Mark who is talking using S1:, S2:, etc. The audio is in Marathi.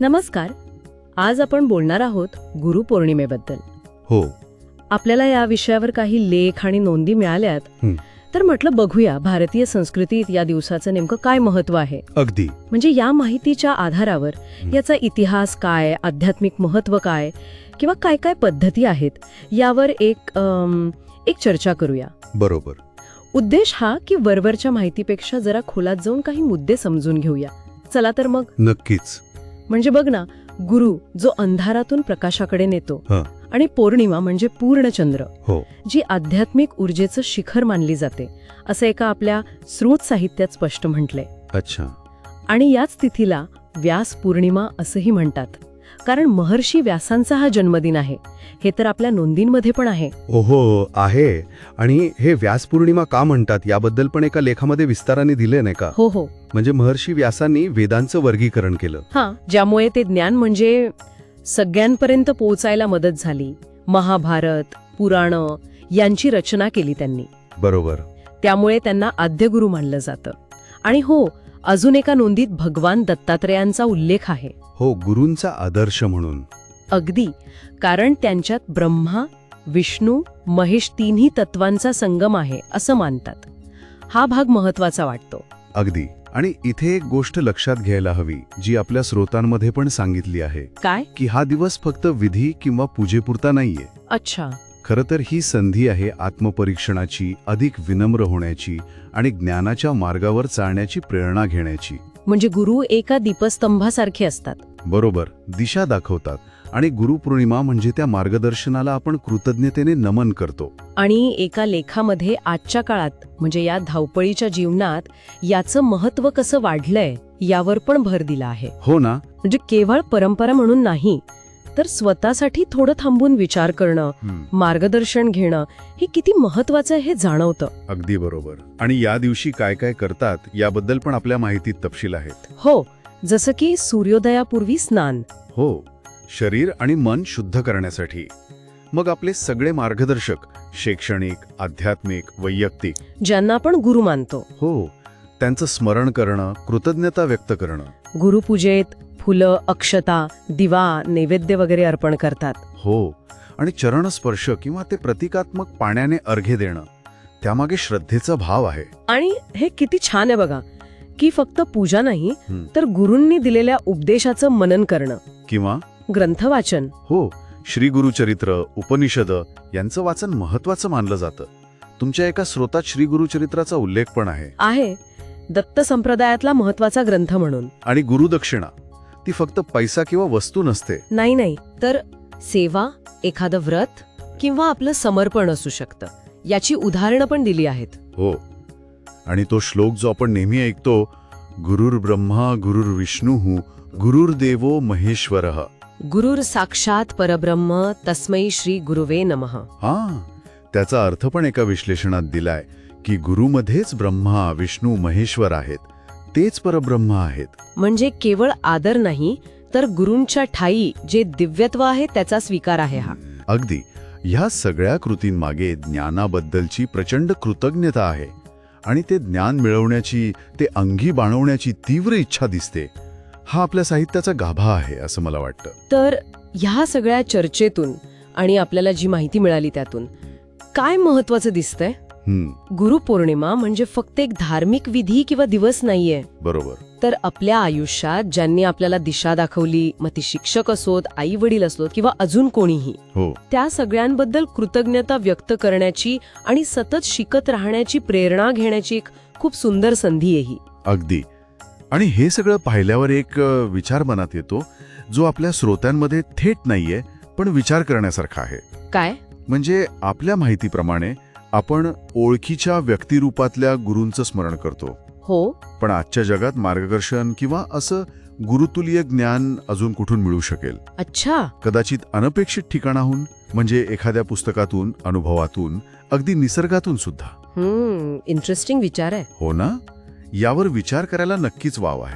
S1: नमस्कार. आज आपण बोलणार आहोत गुरुपौर्णिमेबद्दल
S2: हो.
S1: आपल्याला या विषयावर काही लेख आणि नोंदी मिळाल्यात. तर म्हटलं बघूया भारतीय संस्कृतीत या दिवसाचं नेमकं काय महत्त्व आहे?
S2: अगदी.
S1: म्हणजे या माहितीच्या आधारावर याचा इतिहास काय आध्यात्मिक महत्त्व काय किंवा काय काय पद्धती आहेत यावर एक अम, एक चर्चा करूया.
S2: बरोबर.
S1: उद्देश हा की वरवरच्या माहितीपेक्षा जरा खोलात जाऊन काही मुद्दे समजून घेऊया. चला तर मग.
S2: नक्कीच.
S1: म्हणजे बघ ना गुरु जो अंधारातून प्रकाशाकडे नेतो. आणि पौर्णिमा म्हणजे पूर्णचंद्र
S2: हो.
S1: जी आध्यात्मिक ऊर्जेचं शिखर मानली जाते असं एका आपल्या स्रोत साहित्यात स्पष्ट म्हटलंय.
S2: अच्छा.
S1: आणि याच तिथीला व्यास पौर्णिमा असंही म्हणतात. कारण महर्षी व्यासांचा हा जन्मदिन आहे. हे तर आपल्या नोंदींमध्ये पण आहे.
S2: ओहो आहे. आणि हे व्यास पौर्णिमा का म्हणतात? याबद्दल पण एका लेखामध्ये विस्ताराने दिले नाही का?
S1: हो हो.
S2: म्हणजे महर्षी व्यासांनी वेदांचं वर्गीकरण केलं.
S1: हां ज्यामुळे ते ज्ञान म्हणजे सगळ्यांपर्यंत पोहोचायला मदत झाली. महाभारत पुराणं यांची रचना केली त्यांनी.
S2: बरोबर.
S1: त्यामुळे त्यांना आद्यगुरु मानलं जातं. आणि हो अजून एका नोंदीत भगवान दत्तात्रेयांचा उल्लेख आहे.
S2: हो गुरूंचा आदर्श म्हणून.
S1: अगदी. कारण त्यांच्यात ब्रह्मा विष्णू महेश तिन्ही तत्वांचा संगम आहे असं मानतात. हा भाग महत्त्वाचा वाटतो.
S2: अगदी. आणि इथे एक गोष्ट लक्षात घ्यायला हवी जी आपल्या स्रोतांमध्ये पण सांगितली आहे.
S1: काय?
S2: की हा दिवस फक्त विधी किंवा पूजेपुरता नाहीये.
S1: अच्छा.
S2: खरं तर ही संधी आहे आत्मपरीक्षणाची अधिक विनम्र होण्याची आणि ज्ञानाच्या मार्गावर चालण्याची प्रेरणा घेण्याची.
S1: म्हणजे गुरु एका दीपस्तंभासारखे असतात.
S2: बरोबर दिशा दाखवतात. आणि गुरुपौर्णिमा म्हणजे त्या मार्गदर्शनाला आपण कृतज्ञतेने नमन करतो.
S1: आणि एका लेखामध्ये आजच्या काळात म्हणजे या धावपळीच्या जीवनात याचं महत्त्व कसं वाढलंय यावर पण भर दिला आहे.
S2: हो ना.
S1: म्हणजे केवळ परंपरा म्हणून नाही तर स्वतःसाठी थोडं थांबून विचार करणं मार्गदर्शन घेणं हे किती महत्वाचं आहे हे जाणवतं.
S2: अगदी बरोबर. आणि या दिवशी काय काय करतात याबद्दल पण आपल्या माहितीत तपशील आहेत.
S1: हो जसं की सूर्योदयापूर्वी स्नान.
S2: हो शरीर आणि मन शुद्ध करण्यासाठी. मग आपले सगळे मार्गदर्शक शैक्षणिक आध्यात्मिक वैयक्तिक.
S1: ज्यांना आपण गुरु मानतो.
S2: हो त्यांचं स्मरण करणं कृतज्ञता व्यक्त करणं.
S1: गुरुपूजेत फुलं अक्षता दिवा नैवेद्य वगैरे अर्पण करतात.
S2: हो आणि चरणस्पर्श किंवा ते प्रतिकात्मक पाण्याने अर्घे देणं त्यामागे श्रद्धेचा भाव आहे.
S1: आणि हे किती छान आहे बघा की फक्त पूजा नाही. तर गुरूंनी दिलेल्या उपदेशाचं मनन करणं.
S2: किंवा?
S1: ग्रंथवाचन.
S2: हो श्री गुरुचरित्र उपनिषद यांचं वाचन महत्वाचं मानलं जातं. तुमच्या एका स्रोतात श्री गुरुचरित्राचा उल्लेख पण आहे.
S1: आहे. दत्त संप्रदायातला महत्त्वाचा ग्रंथ म्हणून.
S2: आणि गुरुदक्षिणा. ती फक्त पैसा किंवा वस्तू नसते.
S1: नाही नाही. तर सेवा एखादं व्रत किंवा आपलं समर्पण असू शकतं. याची उदाहरणं पण दिली आहेत.
S2: हो. आणि तो श्लोक जो आपण नेहमी ऐकतो गुरुर ब्रह्मा गुरुर विष्णू गुरुर्देवो महेश्वर.
S1: गुरुर साक्षात परब्रह्म तस्मै श्री गुरुवे नमः.
S2: हा. त्याचा अर्थ पण एका विश्लेषणात दिलाय की गुरुमध्येच ब्रह्मा विष्णू महेश्वर आहेत. तेच परब्रह्म आहेत.
S1: म्हणजे केवळ आदर नाही तर गुरूंच्या ठाई जे दिव्यत्व आहे त्याचा स्वीकार आहे हा.
S2: अगदी. ह्या सगळ्या कृतींमागे ज्ञानाबद्दलची प्रचंड कृतज्ञता आहे. आणि ते ज्ञान मिळवण्याची ते अंगी बाणवण्याची तीव्र इच्छा दिसते. हा आपल्या साहित्याचा गाभा आहे असं मला वाटतं.
S1: तर ह्या सगळ्या चर्चेतून आणि आपल्याला जी माहिती मिळाली त्यातून काय महत्वाचं दिसतंय? गुरुपौर्णिमा म्हणजे फक्त एक धार्मिक विधी किंवा दिवस नाहीये.
S2: बरोबर.
S1: तर आपल्या आयुष्यात ज्यांनी आपल्याला दिशा दाखवली मग ती शिक्षक असोत आई वडील असोत किंवा अजून कोणीही
S2: हो.
S1: त्या सगळ्यांबद्दल कृतज्ञता व्यक्त करण्याची आणि सतत शिकत राहण्याची प्रेरणा घेण्याची एक खूप सुंदर संधी आहे ही.
S2: अगदी. आणि हे सगळं पाहिल्यावर एक अ, विचार मनात येतो जो आपल्या श्रोत्यांमध्ये थेट नाहीये पण विचार करण्यासारखा आहे.
S1: काय?
S2: म्हणजे आपल्या माहितीप्रमाणे आपण ओळखीच्या व्यक्तिरूपातल्या गुरूंचं स्मरण करतो.
S1: हो.
S2: पण आजच्या जगात मार्गदर्शन किंवा असं गुरुतुल्य ज्ञान अजून कुठून मिळू शकेल?
S1: अच्छा.
S2: कदाचित अनपेक्षित ठिकाणाहून म्हणजे एखाद्या पुस्तकातून अनुभवातून अगदी निसर्गातून सुद्धा.
S1: हम्म इंटरेस्टिंग विचार आहे.
S2: हो ना? यावर विचार करायला नक्कीच वाव आहे.